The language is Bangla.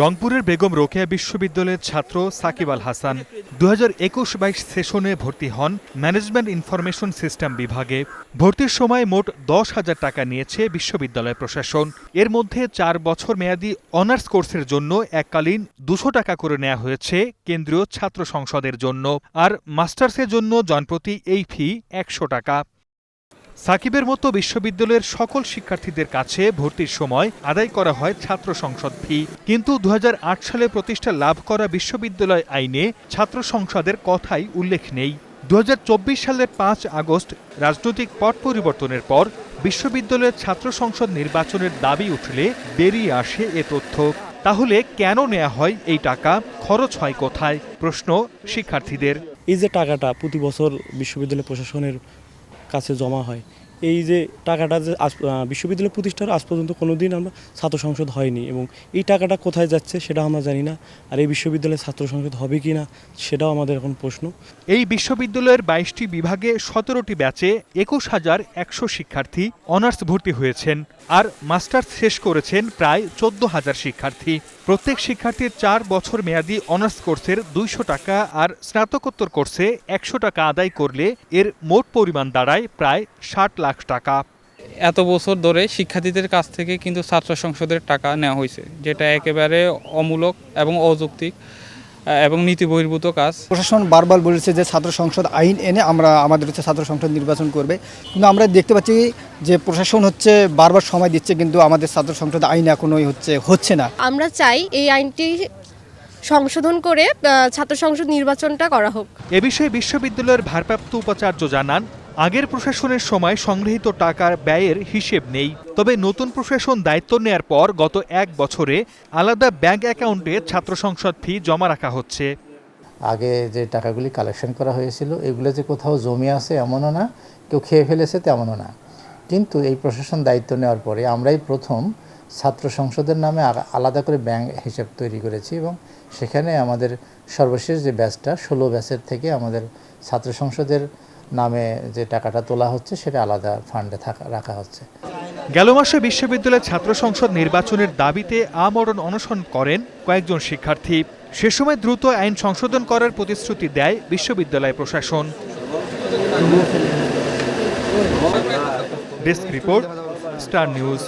রংপুরের বেগম রোকেয়া বিশ্ববিদ্যালয়ের ছাত্র সাকিব আল হাসান দু হাজার একুশ বাইশ সেশনে ভর্তি হন ম্যানেজমেন্ট ইনফরমেশন সিস্টেম বিভাগে। ভর্তির সময় মোট দশ হাজার টাকা নিয়েছে বিশ্ববিদ্যালয় প্রশাসন। এর মধ্যে চার বছর মেয়াদী অনার্স কোর্সের জন্য এককালীন দুশো টাকা করে নেওয়া হয়েছে কেন্দ্রীয় ছাত্র সংসদের জন্য। আর মাস্টার্সের জন্য জনপ্রতি এই ফি একশো টাকা। সাকিবের মতো বিশ্ববিদ্যালয়ের সকল শিক্ষার্থীদের কাছে ভর্তির সময় আদায় করা হয় ছাত্র সংসদ ফি। কিন্তু দুহাজার আট সালে প্রতিষ্ঠা লাভ করা বিশ্ববিদ্যালয় আইনে ছাত্র সংসদের কথাই উল্লেখ নেই। দু সালের পাঁচ আগস্ট রাজনৈতিক পট পরিবর্তনের পর বিশ্ববিদ্যালয়ের ছাত্র সংসদ নির্বাচনের দাবি উঠলে বেরিয়ে আসে এ তথ্য। তাহলে কেন নেওয়া হয় এই টাকা? খরচ হয় কোথায়? প্রশ্ন শিক্ষার্থীদের। এই যে টাকাটা প্রতি বছর বিশ্ববিদ্যালয় প্রশাসনের কাছে জমা হয়। এই যে টাকাটা যে বিশ্ববিদ্যালয় প্রতিষ্ঠার আজ পর্যন্ত কোনো দিন আমরা ছাত্র সংসদ হয়নি এবং এই টাকাটা কোথায় যাচ্ছে সেটা আমরা জানি না। আর এই বিশ্ববিদ্যালয়ে ছাত্র সংসদ হবে কি না সেটাও আমাদের এখন প্রশ্ন। এই বিশ্ববিদ্যালয়ের বাইশটি বিভাগে সতেরোটি ব্যাচে একুশ হাজার একশো শিক্ষার্থী অনার্স ভর্তি হয়েছেন আর মাস্টার্স শেষ করেছেন প্রায় চোদ্দ হাজার শিক্ষার্থী। প্রত্যেক শিক্ষার্থীর চার বছর মেয়াদী অনার্স কোর্সের দুইশো টাকা আর স্নাতকোত্তর কোর্সে একশো টাকা আদায় করলে এর মোট পরিমাণ দাঁড়ায় প্রায় ষাট লাখ টাকা। এত বছর ধরে শিক্ষার্থীদের কাছ থেকে কিন্তু ছাত্র সংসদের টাকা নেওয়া হয়েছে যেটা একেবারে অমূলক এবং অযৌক্তিক এবং নীতি বহির্ভূত কাজ। প্রশাসন বারবার বলেছে যে ছাত্র সংসদ আইন এনে আমরা আমাদের হচ্ছে ছাত্র সংসদ নির্বাচন করবে। কিন্তু আমরা দেখতে পাচ্ছি যে প্রশাসন হচ্ছে বারবার সময় দিচ্ছে কিন্তু আমাদের ছাত্র সংসদ আইন এখনোই হচ্ছে হচ্ছে না। আমরা চাই এই আইনটি সংশোধন করে ছাত্র সংসদ নির্বাচনটা করা হোক। এ বিষয়ে বিশ্ববিদ্যালয়ের ভারপ্রাপ্ত উপাচার্য জানান আগের প্রশাসনের সময় সংগৃহীত টাকার ব্যয়ের হিসেব নেই। তবে নতুন প্রশাসন দায়িত্ব নেয়ার পর গত এক বছরে আলাদা ব্যাংক অ্যাকাউন্টে ছাত্র সংসদ ফি জমা রাখা হচ্ছে। আগে যে টাকাগুলি কালেকশন করা হয়েছিল, এগুলো যে কোথাও জমি আছে এমনও না, কেউ খেয়ে ফেলেছে তেমনও না। কিন্তু এই প্রশাসন দায়িত্ব নেওয়ার পরে আমরাই প্রথম ছাত্র সংসদের নামে আলাদা করে ব্যাংক হিসাব তৈরি করেছি এবং সেখানে আমাদের সর্বশেষ যে ব্যাচটা, ষোলো ব্যাচের থেকে আমাদের ছাত্র সংসদের নামে যে টাকাটা তোলা হচ্ছে, সেটা আলাদা ফান্ডে থাকা, রাখা হচ্ছে। গেল মাসে বিশ্ববিদ্যালয়ের ছাত্র সংসদ নির্বাচনের দাবিতে আমরণ অনশন করেন কয়েকজন শিক্ষার্থী। সে সময় দ্রুত আইন সংশোধন করার প্রতিশ্রুতি দেয় বিশ্ববিদ্যালয় প্রশাসন। Desk report, star news.